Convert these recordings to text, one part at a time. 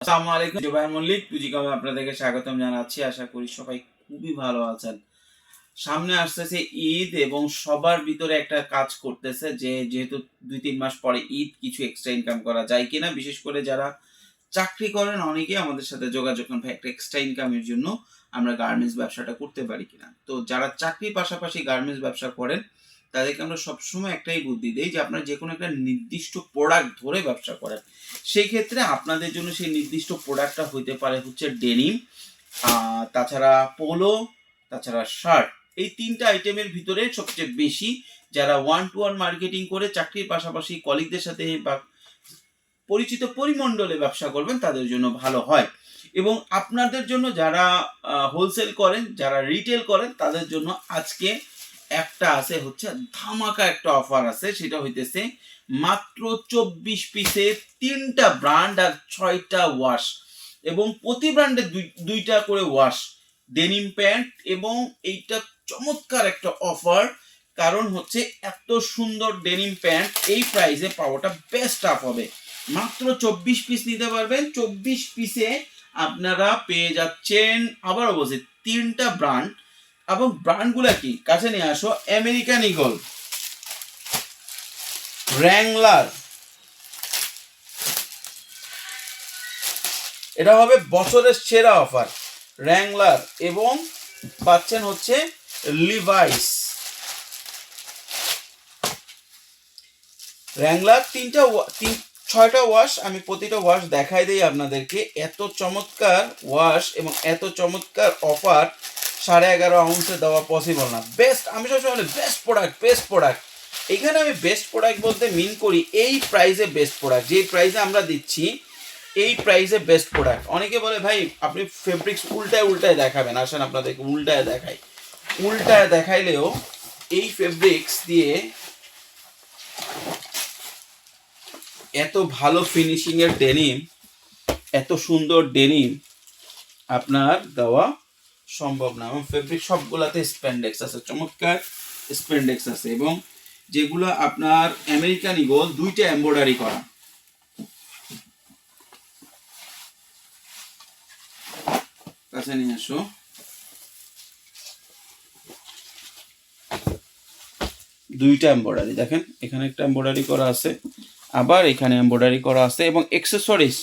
আসসালামু আলাইকুম, জুবাইর মল্লিক পুঁজিকমে আপনাদেরকে স্বাগতম জানাচ্ছি। আশা করি সবাই খুবই ভালো আছেন। সামনে আসতেছে ঈদ এবং সবার ভিতরে একটা কাজ করতেছে যে, যেহেতু দুই তিন মাস পরে ঈদ, কিছু এক্সট্রা ইনকাম করা যায় কিনা। বিশেষ করে যারা চাকরি করেন অনেকে আমাদের সাথে যোগাযোগ করেন একটা এক্সট্রা ইনকামের জন্য আমরা গার্মেন্টস ব্যবসাটা করতে পারি কিনা। তো যারা চাকরির পাশাপাশি গার্মেন্টস ব্যবসা করেন তাদেরকে আমরা সবসময় একটাই বুদ্ধি দিই যে আপনারা যে কোনো একটা নির্দিষ্ট প্রোডাক্ট ধরে ব্যবসা করেন। সেই ক্ষেত্রে আপনাদের জন্য সেই নির্দিষ্ট প্রোডাক্টটা হইতে পারে হচ্ছে ডেনিম তাছাড়া পোলো তাছাড়া শার্ট এই তিনটা আইটেমের ভিতরে সবচেয়ে বেশি যারা ওয়ান টু ওয়ান মার্কেটিং করে চাকরির পাশাপাশি কলিগদের সাথে বা পরিচিত পরিমণ্ডলে ব্যবসা করবেন, তাদের জন্য ভালো হয়। এবং আপনাদের জন্য যারা হোলসেল করেন, যারা রিটেল করেন, তাদের জন্য আজকে একটা আছে, হচ্ছে ধামাকা একটা অফার আছে, সেটা হইতেছে মাত্র চব্বিশ পিসে তিনটা ব্র্যান্ড আর ছয়টা ওয়াশ এবং প্রতি ব্র্যান্ডে দুইটা করে ওয়াশ ডেনিম প্যান্ট এবং এইটা চমৎকার একটা অফার কারণ হচ্ছে এত সুন্দর ডেনিম প্যান্ট এই প্রাইসে পাওয়াটা বেস্ট আপ হবে। মাত্র চব্বিশ পিস নিতে পারবেন, চব্বিশ পিসে আপনারা পেয়ে যাচ্ছেন আবার বলছি তিনটা ব্র্যান্ড এবং ব্র্যান্ডগুলো কি? কাছে নিয়ে আসো, আমেরিকান ইগল র্যাংলার এটা হবে বছরের সেরা অফার। র্যাংলার এবং পাচ্ছেন হচ্ছে লিভাইস র্যাংলার তিনটা তিন ছয়টা ওয়াশ আমি প্রতিটা ওয়াশ দেখাই দিই আপনাদেরকে। এত চমৎকার ওয়াশ এবং এত চমৎকার অফার সাড়ে এগারো আউন্সে দেওয়া পসিবল না। বেস্ট আমি সবসময় বেস্ট প্রোডাক্ট বেস্ট প্রোডাক্ট এখানে আমি বেস্ট প্রোডাক্ট বলতে মিন করি এই প্রাইসে বেস্ট প্রোডাক্ট যে প্রাইসে আমরা দিচ্ছি, এই প্রাইসে বেস্ট প্রোডাক্ট অনেকে বলে, ভাই, আপনি ফেব্রিক্স উল্টায় উল্টায় দেখাবেন। আসেন আপনাদেরকে উল্টায় দেখাই। উল্টায় দেখাইলেও এই ফেব্রিক্স দিয়ে এত ভালো ফিনিশিংয়ের ডেনিম এত সুন্দর ডেনিম আপনার দেওয়া সম্ভব না। এবং ফেব্রিক সবগুলাতে স্প্যান্ডেক্স আছে, চমৎকার স্প্যান্ডেক্স আছে। এবং যেগুলো আপনার আমেরিকান ইগল দুইটা এমব্রয়ডারি করা। কাছে নিয়ে আসো। দুইটা এমব্রয়ডারি দেখেন, এখানে একটা এমব্রয়ডারি করা আছে, আবার এখানে এমব্রয়ডারি করা আছে, এবং এক্সেসরিজ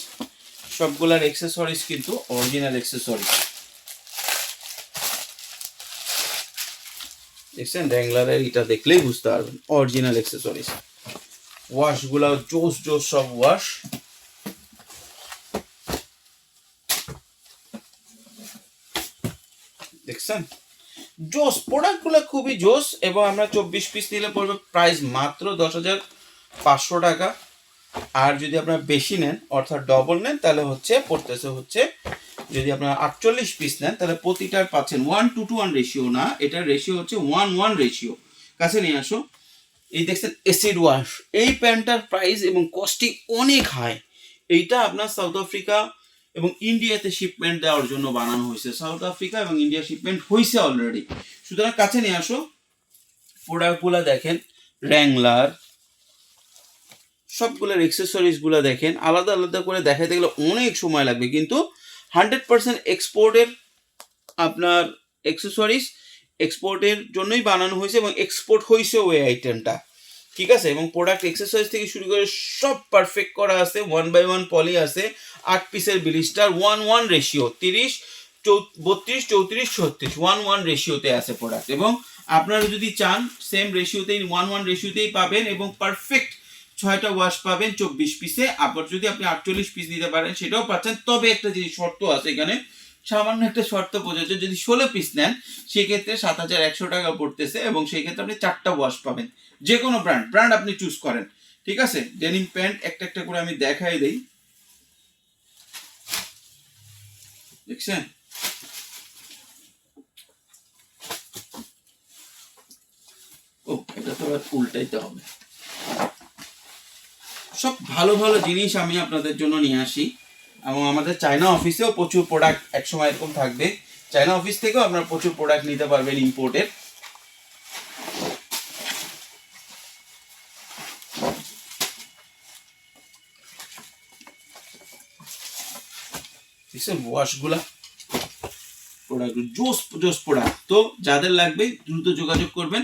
সবগুলার এক্সেসরিজ কিন্তু অরিজিনাল এক্সেসরিজ দেখছেন? র্যাংলারের এটা দেখলেই বুঝতে পারবেন। অরিজিনাল এক্সেসরিজ ওয়াশগুলো জোস জোস সব ওয়াশ দেখছেন? জোস প্রোডাক্টগুলো খুবই জোস এবং আমরা চব্বিশ পিস নিলে পড়বে প্রাইস মাত্র দশ হাজার পাঁচশো টাকা। আর যদি আপনারা বেশি নেন, অর্থাৎ ডবল নেন, তাহলে হচ্ছে, পড়তেছে হচ্ছে যদি আপনারা আটচল্লিশ পিস নেন, তাহলে প্রতিটার পাচ্ছেন one two two one ratio না, এটার রেশিও হচ্ছে ওয়ান ওয়ান রেশিও কাছে নিয়ে আসো। এই দেখছেন এসিড ওয়াশ এই প্যান্টটার প্রাইস এবং কস্টিং অনেক হাই এইটা আপনার সাউথ আফ্রিকা এবং ইন্ডিয়াতে শিপমেন্ট দেওয়ার জন্য বানানো হয়েছে। সাউথ আফ্রিকা এবং ইন্ডিয়া শিপমেন্ট হয়েছে অলরেডি সুতরাং কাছে নিয়ে আসো। প্রোডাক্টগুলো দেখেন র্যাংলার সবগুলোর এক্সেসরিজগুলো দেখেন। আলাদা আলাদা করে দেখাতে গেলে অনেক সময় লাগবে। কিন্তু হান্ড্রেড পার্সেন্ট এক্সপোর্টের আপনার এক্সেসরিজ এক্সপোর্টের জন্যই বানানো হয়েছে এবং এক্সপোর্ট হয়েছে ওই আইটেমটা ঠিক আছে? এবং প্রোডাক্ট এক্সেসরিজ থেকে শুরু করে সব পারফেক্ট করা আছে ওয়ান বাই ওয়ান পলি আছে, আট পিসের বিলিস্টার ওয়ান ওয়ান রেশিও তিরিশ বত্রিশ, চৌত্রিশ, ছত্রিশ ওয়ান ওয়ান রেশিওতে আছে প্রোডাক্ট এবং আপনারা যদি চান সেম রেশিওতেই ওয়ান ওয়ান রেশিওতেই পাবেন এবং পারফেক্ট ছয়টা ওয়াশ পাবেন চব্বিশ পিসে আবার যদি আপনি আটচল্লিশ পিস নিতে পারেন, সেটাও পাচ্ছেন। তবে একটা যে শর্ত আছে এখানে, সামান্য একটা শর্ত প্রযোজ্য যদি ষোলো পিস নেন, সেক্ষেত্রে সাত হাজার একশো টাকা পড়তেছে এবং সেই ক্ষেত্রে আপনি চারটা ওয়াশ পাবেন। যে কোনো ব্র্যান্ড ব্র্যান্ড আপনি চুজ করেন। ঠিক আছে? ডেনিম প্যান্ট একটা একটা করে আমি দেখাই দিই। দেখছেন? ও, এটা তো উল্টাইতে হবে। সব ভালো ভালো জিনিস আমি আপনাদের জন্য নিয়ে আসি। এবং আমাদের চায়না অফিসেও প্রচুর প্রোডাক্ট একসময় এরকম থাকবে। চায়না অফিস থেকেও আপনারা প্রচুর প্রোডাক্ট নিতে পারবেন ইম্পোর্টের তো যাদের লাগবে দ্রুত যোগাযোগ করবেন।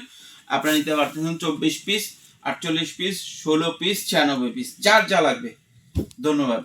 আপনারা নিতে পারতেছেন চব্বিশ পিস আটচল্লিশ পিস ষোলো পিস ছিয়ানব্বই পিস যার যা লাগবে। ধন্যবাদ।